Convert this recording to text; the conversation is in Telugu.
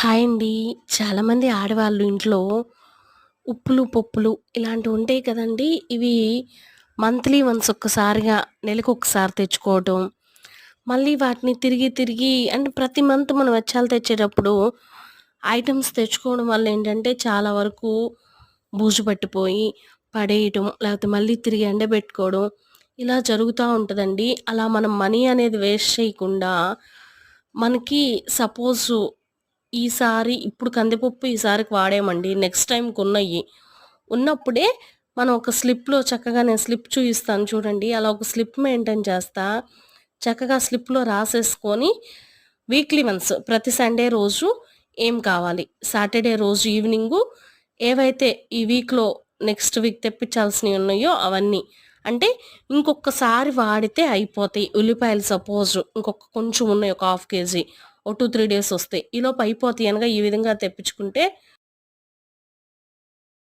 హాయ్ అండి. చాలామంది ఆడవాళ్ళు ఇంట్లో ఉప్పులు, పప్పులు ఇలాంటివి ఉంటాయి కదండీ! ఇవి మంత్లీ వన్స్ ఒక్కసారిగా నెలకు ఒకసారి తెచ్చుకోవటం. మళ్ళీ వాటిని తిరిగి తిరిగి అంటే ప్రతి మంత్ మనం వెచ్చాలు తెచ్చేటప్పుడు ఐటమ్స్ తెచ్చుకోవడం వల్ల ఏంటంటే చాలా వరకు బూజు పట్టిపోయి పడేయటం, లేకపోతే మళ్ళీ తిరిగి ఎండబెట్టుకోవడం ఇలా జరుగుతూ ఉంటుందండి అలా మనం మనీ అనేది వేస్ట్ చేయకుండా మనకి సపోజు ఈసారి ఇప్పుడు కందిపప్పు ఈసారికి వాడామండి. నెక్స్ట్ టైమ్‌కున్నయి. ఉన్నప్పుడే మనం ఒక స్లిప్‌లో చక్కగా నేను స్లిప్ చూపిస్తాను చూడండి. అలా ఒక స్లిప్ మెయింటైన్ చేస్తా. చక్కగా స్లిప్‌లో రాసేసుకొని వీక్లీ వన్స్ ప్రతి సండే రోజు ఏం కావాలి, సాటర్డే రోజు ఈవినింగు ఏవైతే ఈ వీక్‌లో నెక్స్ట్ వీక్ తెప్పించాల్సినవి ఉన్నాయో అవన్నీ. అంటే ఇంకొకసారి వాడితే అయిపోతాయి. ఉల్లిపాయలు సపోజ్ ఇంకొక కొంచెం ఉన్నాయి ఒక హాఫ్ కేజీ. ఓ 2, 3 డేస్ వస్తాయి. ఈలోపు అయిపోతాయి అనగా ఈ విధంగా తెప్పించుకుంటే